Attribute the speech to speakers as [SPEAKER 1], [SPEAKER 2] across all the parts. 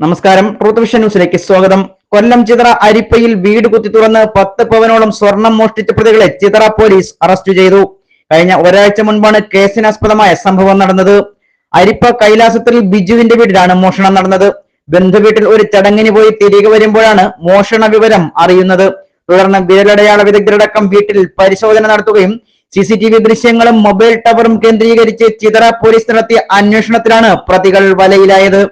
[SPEAKER 1] നമസ്കാരം. Truth vision ന്യൂസിലേക്ക് സ്വാഗതം. കൊല്ലം ചിതറ അരിപ്പയിൽ വീട് കുത്തി തുറന്ന് പത്ത് പവനോളം സ്വർണം മോഷ്ടിച്ച പ്രതികളെ ചിതറ പോലീസ് അറസ്റ്റ് ചെയ്തു. കഴിഞ്ഞ ഒരാഴ്ച മുൻപാണ് കേസിനാസ്പദമായ സംഭവം നടന്നത്. അരിപ്പ കൈലാസത്തിൽ ബിജുവിന്റെ വീട്ടിലാണ് മോഷണം നടന്നത്. ബന്ധുവീട്ടിൽ ഒരു ചടങ്ങിന് പോയി തിരികെ വരുമ്പോഴാണ് മോഷണ വിവരം അറിയുന്നത്. തുടർന്ന് വിരലടയാള വിദഗ്ധരടക്കം വീട്ടിൽ പരിശോധന നടത്തുകയും സി സി ടി വി ദൃശ്യങ്ങളും മൊബൈൽ ടവറും കേന്ദ്രീകരിച്ച് ചിതറ പോലീസ് നടത്തിയ അന്വേഷണത്തിലാണ് പ്രതികൾ വലയിലായത്.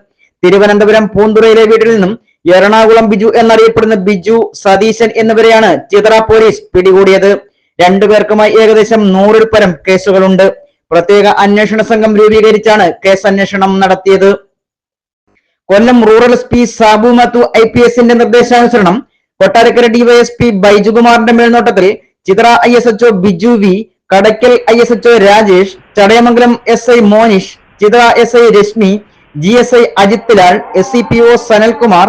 [SPEAKER 1] തിരുവനന്തപുരം പൂന്തുറയിലെ വീട്ടിൽ നിന്നും എറണാകുളം ബിജു എന്നറിയപ്പെടുന്ന ബിജു സതീശൻ എന്നിവരെയാണ് ചിതറ പോലീസ് പിടികൂടിയത്. രണ്ടുപേർക്കുമായി ഏകദേശം നൂറിൽ പരം കേസുകളുണ്ട്. പ്രത്യേക അന്വേഷണ സംഘം രൂപീകരിച്ചാണ് കേസ് അന്വേഷണം നടത്തിയത്. Kollam rural S P Sabu Mathew I P എസിന്റെ നിർദ്ദേശാനുസരണം കൊട്ടാരക്കര ഡിവൈഎസ്പി ബൈജുകുമാറിന്റെ മേൽനോട്ടത്തിൽ Chithara I S H O Biju V Kadakkal I S H O Rajesh Chadayamangalam S I Monish Chithara S I Reshmi G S I Ajith Lal S C P O Sanalkumar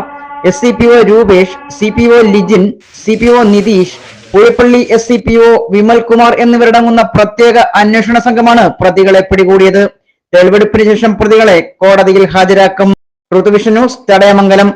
[SPEAKER 1] S C P O Rupesh C P O Lijin C P O Nithish Puzhappally S C P O Vimal Kumar എന്നിവരടങ്ങുന്ന പ്രത്യേക അന്വേഷണ സംഘമാണ് പ്രതികളെ പിടികൂടിയത്. തെളിവെടുപ്പിന് ശേഷം പ്രതികളെ കോടതിയിൽ ഹാജരാക്കും. ന്യൂസ് ചടയമംഗലം